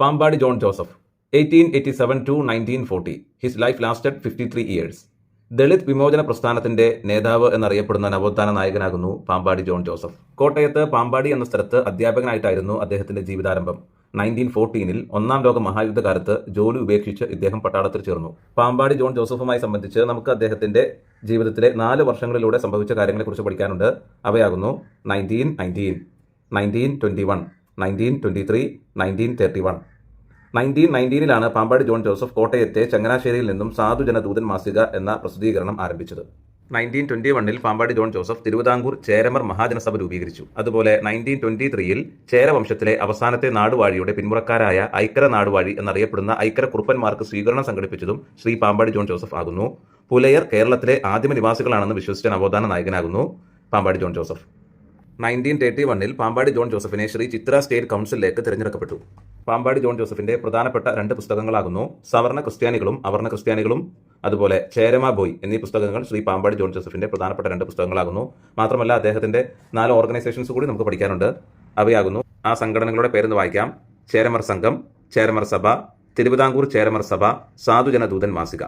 Pampady John Joseph eighteen eighty seven to nineteen forty his life lasted fifty three years Dalit വിമോചന പ്രസ്ഥാനത്തിന്റെ നേതാവ് എന്നറിയപ്പെടുന്ന നവോത്ഥാന നായകനാകുന്നു പാമ്പാടി ജോൺ ജോസഫ്. കോട്ടയത്ത് പാമ്പാടി എന്ന സ്ഥലത്ത് അധ്യാപകനായിട്ടായിരുന്നു അദ്ദേഹത്തിന്റെ ജീവിതാരംഭം. നയന്റീൻ ഫോർട്ടീനിൽ ഒന്നാം ലോക മഹായുദ്ധകാലത്ത് ജോലി ഉപേക്ഷിച്ച് ഇദ്ദേഹം പട്ടാളത്തിൽ ചേർന്നു. പാമ്പാടി ജോൺ ജോസഫുമായി സംബന്ധിച്ച് നമുക്ക് അദ്ദേഹത്തിന്റെ ജീവിതത്തിലെ നാല് വർഷങ്ങളിലൂടെ സംഭവിച്ച കാര്യങ്ങളെക്കുറിച്ച് പഠിക്കാനുണ്ട്. അവയാകുന്നു nineteen nineteen nineteen twenty one nineteen twenty three nineteen thirty one nineteen നയന്റീനിലാണ് Pampady John Joseph കോട്ടയത്തെ ചങ്ങനാശ്ശേരിയിൽ നിന്നും സാധുജന ദൂതൻ മാസിക എന്ന പ്രസിദ്ധീകരണം ആരംഭിച്ചത്. നയന്റീൻ ട്വന്റി വണ്ണിൽ പാമ്പാടി ജോൺ ജോസഫ് തിരുവിതാംകൂർ ചേരമർ മഹാജനസഭ രൂപീകരിച്ചു. അതുപോലെ നയന്റീൻ ട്വന്റി ത്രീയിൽ ചേരവംശത്തിലെ അവസാനത്തെ നാടുവാഴിയുടെ പിന്മുറക്കാരായ ഐക്കര നാടുവാഴി എന്നറിയപ്പെടുന്ന ഐക്കര കുറുപ്പന്മാർക്ക് സ്വീകരണം സംഘടിപ്പിച്ചതും ശ്രീ പാമ്പാടി ജോൺ ജോസഫ് ആകുന്നു. പുലയർ കേരളത്തിലെ ആദിമ നിവാസികളാണെന്ന് വിശ്വസിച്ച നവോത്ഥാന നായകനാകുന്നു Pampady John Joseph. Nineteen thirty വണ്ണിൽ പാമ്പാടി ജോൺ ജോസഫിനെ ശ്രീ ചിത്ര സ്റ്റേറ്റ് കൗൺസിലിലേക്ക് തിരഞ്ഞെടുക്കപ്പെട്ടു. പാമ്പാടി ജോൺ ജോസഫിന്റെ പ്രധാനപ്പെട്ട രണ്ട് പുസ്തകങ്ങളാകുന്നു സവർണ ക്രിസ്ത്യാനികളും അവർണ ക്രിസ്ത്യാനികളും അതുപോലെ ചേരമ ബോയ് എന്നീ പുസ്തകങ്ങൾ ശ്രീ പാമ്പാടി ജോൺ ജോസഫിന്റെ പ്രധാനപ്പെട്ട രണ്ട് പുസ്തകങ്ങളാകുന്നു. മാത്രമല്ല അദ്ദേഹത്തിന്റെ നാല് ഓർഗനൈസേഷൻസ് കൂടി നമുക്ക് പഠിക്കാനുണ്ട്. അവയാകുന്നു ആ സംഘടനകളുടെ പേരെന്ന് വായിക്കാം. ചേരമർ സംഘം ചേരമർ സഭ തിരുവിതാംകൂർ ചേരമർ സഭ സാധുജന ദൂതൻ മാസിക.